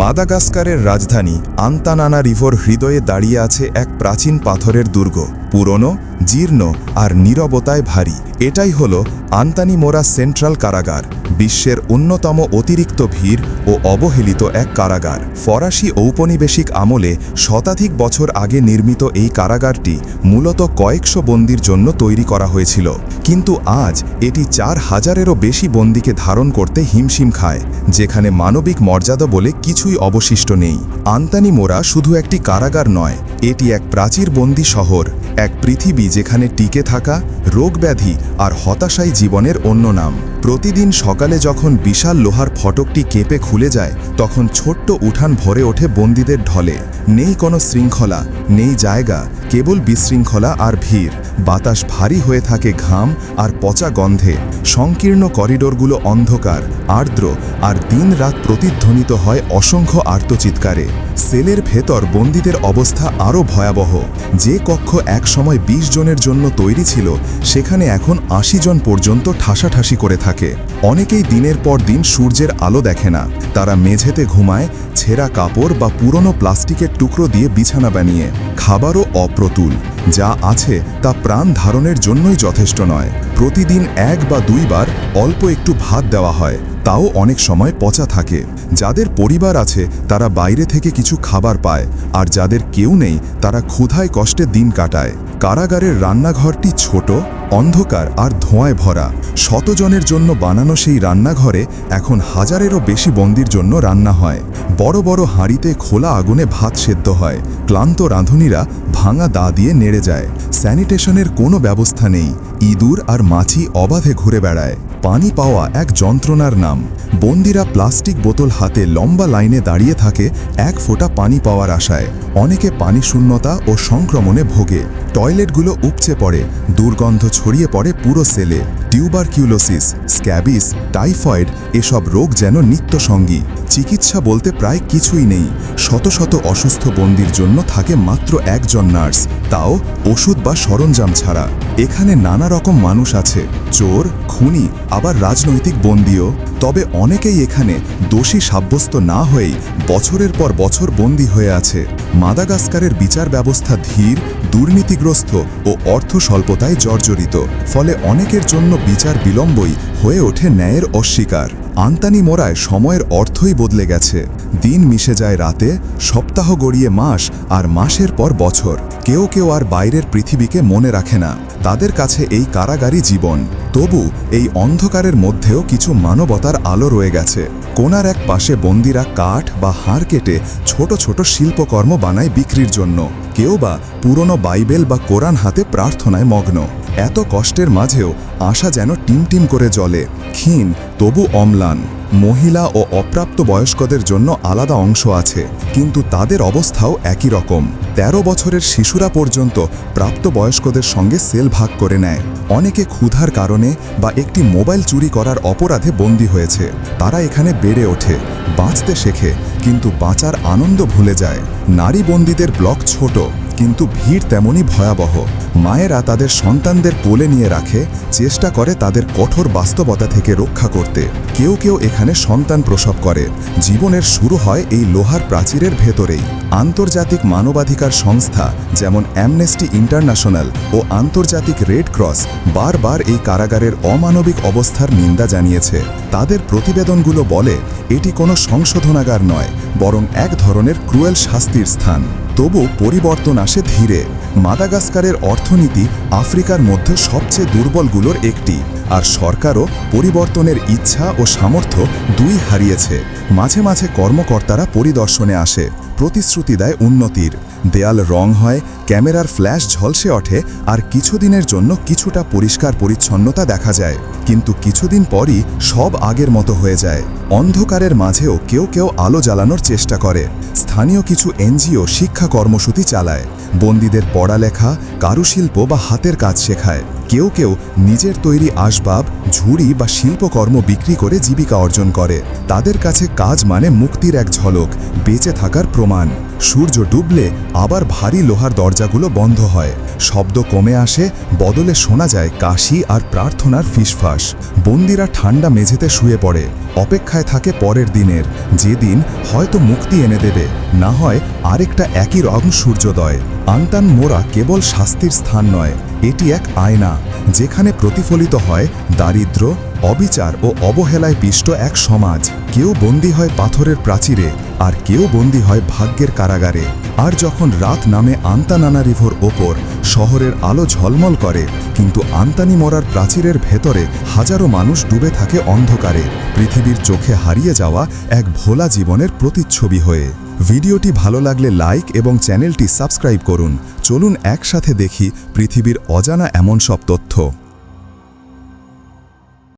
মাদাগাস্কারের রাজধানী আন্তানানা রিভর হৃদয়ে দাঁড়িয়ে আছে এক প্রাচীন পাথরের দুর্গ। পুরনো, জীর্ণ আর নীরবতায় ভারী। এটাই হল আন্তানিমোরা সেন্ট্রাল কারাগার, বিশ্বের অন্যতম অতিরিক্ত ভিড় ও অবহেলিত এক কারাগার। ফরাসি ঔপনিবেশিক আমলে শতাধিক বছর আগে নির্মিত এই কারাগারটি মূলত কয়েকশো বন্দির জন্য তৈরি করা হয়েছিল। কিন্তু আজ এটি চার হাজারেরও বেশি বন্দিকে ধারণ করতে হিমশিম খায়, যেখানে মানবিক মর্যাদা বলে কিছুই অবশিষ্ট নেই। আন্তানি মোরা শুধু একটি কারাগার নয়, এটি এক প্রাচীর বন্দি শহর, এক পৃথিবী যেখানে টিকে থাকা, রোগব্যাধি আর হতাশাই জীবনের অন্য নাম। প্রতিদিন সকালে যখন বিশাল লোহার ফটকটি কেঁপে খুলে যায়, তখন ছোট্ট উঠান ভরে ওঠে বন্দীদের ঢলে। নেই কোনো শৃঙ্খলা, নেই জায়গা, কেবল বিশৃঙ্খলা আর ভিড়। বাতাস ভারী হয়ে থাকে ঘাম আর পচা গন্ধে। সংকীর্ণ করিডোরগুলো অন্ধকার, আর্দ্র আর দিন রাত প্রতিধ্বনিত হয় অসংখ্য আর্তচিৎকারে। সেলের ভেতর বন্দীদের অবস্থা আরও ভয়াবহ। যে কক্ষ একসময় ২০ জনের জন্য তৈরি ছিল, সেখানে এখন আশি জন পর্যন্ত ঠাসাঠাসি করে থাকে। অনেকেই দিনের পর দিন সূর্যের আলো দেখে না। তারা মেঝেতে ঘুমায়, ছেঁড়া কাপড় বা পুরনো প্লাস্টিকের টুকরো দিয়ে বিছানা বানিয়ে। খাবারও অপ্রতুল। যা আছে তা প্রাণ ধারণের জন্যই যথেষ্ট নয়। প্রতিদিন এক বা দুইবার অল্প একটু ভাত দেওয়া হয়। তাও অনেক সময় পচা থাকে। যাদের পরিবার আছে, তারা বাইরে থেকে কিছু খাবার পায়, আর যাদের কেউ নেই, তারা ক্ষুধায় কষ্টে দিন কাটায়। কারাগারের রান্নাঘরটি ছোট, অন্ধকার আর ধোঁয়ায় ভরা। শতজনের জন্য বানানো সেই রান্নাঘরে এখন হাজারেরও বেশি বন্দির জন্য রান্না হয়। বড় বড় হাঁড়িতে খোলা আগুনে ভাত সেদ্ধ হয়। ক্লান্ত রাঁধুনিরা ভাঙা দা দিয়ে নেড়ে যায়। স্যানিটেশনের কোনো ব্যবস্থা নেই। ইঁদুর আর মাছি অবাধে ঘুরে বেড়ায়। পানি পাওয়া এক যন্ত্রণার নাম। বন্দিরা প্লাস্টিক বোতল হাতে লম্বা লাইনে দাঁড়িয়ে থাকে এক ফোঁটা পানি পাওয়ার আশায়। অনেকে পানি শূন্যতা ও সংক্রমণে ভোগে। টয়লেটগুলো উপচে পড়ে, দুর্গন্ধ ছড়িয়ে পড়ে পুরো সেলে। টিউবারকিউলোসিস, স্ক্যাবিস, টাইফয়েড এসব রোগ যেন নিত্যসঙ্গী। চিকিৎসা বলতে প্রায় কিছুই নেই। শত শত অসুস্থ বন্দির জন্য থাকে মাত্র একজন নার্স। তাও ওষুধ বা সরঞ্জাম ছাড়া। এখানে নানা রকম মানুষ আছে। চোর, খুনি, আবার রাজনৈতিক বন্দিও। তবে অনেকেই এখানে দোষী সাব্যস্ত না হয়েই বছরের পর বছর বন্দী হয়ে আছে। মাদাগাস্কারের বিচার ব্যবস্থা ধীর, দুর্নীতিগ্রস্ত ও অর্থ স্বল্পতায় জর্জরিত। ফলে অনেকের জন্য বিচার বিলম্বই হয়ে ওঠে ন্যায়ের অস্বীকার। আন্তানি মোড়ায় সময়ের অর্থই বদলে গেছে। দিন মিশে যায় রাতে, সপ্তাহ গড়িয়ে মাস আর মাসের পর বছর। কেউ কেউ আর বাইরের পৃথিবীকে মনে রাখে না। তাদের কাছে এই কারাগারই জীবন। তবু এই অন্ধকারের মধ্যেও কিছু মানবতার আলো রয়ে গেছে। কোনার এক পাশে বন্দিরা কাঠ বা হাড় কেটে ছোট ছোট শিল্পকর্ম বানায় বিক্রির জন্য। কেউ বা পুরনো বাইবেল বা কোরআন হাতে প্রার্থনায় মগ্ন। এত কষ্টের মাঝেও আশা যেন টিমটিম করে জলে ক্ষীণ, তবু অম্লান। মহিলা ও অপ্রাপ্ত বয়স্কদের জন্য আলাদা অংশ আছে, কিন্তু তাদের অবস্থাও একই রকম। ১৩ বছরের শিশুরা পর্যন্ত প্রাপ্তবয়স্কদের সঙ্গে সেল ভাগ করে নেয়। অনেকে ক্ষুধার কারণে বা একটি মোবাইল চুরি করার অপরাধে বন্দী হয়েছে। তারা এখানে বেড়ে ওঠে, বাঁচতে শেখে, কিন্তু বাঁচার আনন্দ ভুলে যায়। নারী বন্দীদের ব্লক ছোট। কিন্তু ভিড় তেমনই ভয়াবহ। মায়েরা তাদের সন্তানদের কোলে নিয়ে রাখে, চেষ্টা করে তাদের কঠোর বাস্তবতা থেকে রক্ষা করতে। কেউ কেউ এখানে সন্তান প্রসব করে। জীবনের শুরু হয় এই লোহার প্রাচীরের ভেতরেই। আন্তর্জাতিক মানবাধিকার সংস্থা, যেমন অ্যামনেস্টি ইন্টারন্যাশনাল ও আন্তর্জাতিক রেড ক্রস বারবার এই কারাগারের অমানবিক অবস্থার নিন্দা জানিয়েছে। তাদের প্রতিবেদনগুলো বলে, এটি কোনো সংশোধনাগার নয়, বরং এক ধরনের ক্রুয়েল শাস্তির স্থান। তবু পরিবর্তন আসে ধীরে। মাদাগাস্কারের অর্থনীতি আফ্রিকার মধ্যে সবচেয়ে দুর্বলগুলোর একটি। আর সরকারও পরিবর্তনের ইচ্ছা ও সামর্থ্য দুই হারিয়েছে। মাঝে মাঝে কর্মকর্তারা পরিদর্শনে আসে, প্রতিশ্রুতি দেয় উন্নতির। দেয়াল রং হয়, ক্যামেরার ফ্ল্যাশ ঝলসে ওঠে, আর কিছুদিনের জন্য কিছুটা পরিষ্কার পরিচ্ছন্নতা দেখা যায়। কিন্তু কিছুদিন পরই সব আগের মতো হয়ে যায়। অন্ধকারের মাঝেও কেউ কেউ আলো জ্বালানোর চেষ্টা করে। স্থানীয় কিছু এনজিও শিক্ষা কর্মসূচি চালায়। বন্দীদের পড়ালেখা, কারুশিল্প বা হাতের কাজ শেখায়। কেউ কেউ নিজের তৈরি আসবাব, ঝুড়ি বা শিল্পকর্ম বিক্রি করে জীবিকা অর্জন করে। তাদের কাছে কাজ মানে মুক্তির এক ঝলক, বেঁচে থাকার প্রমাণ। সূর্য ডুবলে আবার ভারী লোহার দরজাগুলো বন্ধ হয়। শব্দ কমে আসে, বদলে শোনা যায় কাশি আর প্রার্থনার ফিসফাস। বন্দিরা ঠান্ডা মেঝেতে শুয়ে পড়ে। অপেক্ষায় থাকে পরের দিনের। যেদিন হয়তো মুক্তি এনে দেবে, না হয় আরেকটা একই রং সূর্যোদয়। আন্তান মোরা কেবল শাস্তির স্থান নয়, এটি এক আয়না, যেখানে প্রতিফলিত হয় দারিদ্র, অবিচার ও অবহেলায় পিষ্ট এক সমাজ। কেউ বন্দী হয় পাথরের প্রাচীরে, আর কেউ বন্দী হয় ভাগ্যের কারাগারে। আর যখন রাত নামে আন্তানানা রিভোর ওপর শহরের আলো ঝলমল করে, কিন্তু আন্তানি মরার প্রাচীরের ভেতরে হাজারো মানুষ ডুবে থাকে অন্ধকারে, পৃথিবীর চোখে হারিয়ে যাওয়া এক ভোলা জীবনের প্রতিচ্ছবি হয়ে। ভিডিওটি ভালো লাগলে লাইক এবং চ্যানেলটি সাবস্ক্রাইব করুন। চলুন একসাথে দেখি পৃথিবীর অজানা এমন সব তথ্য।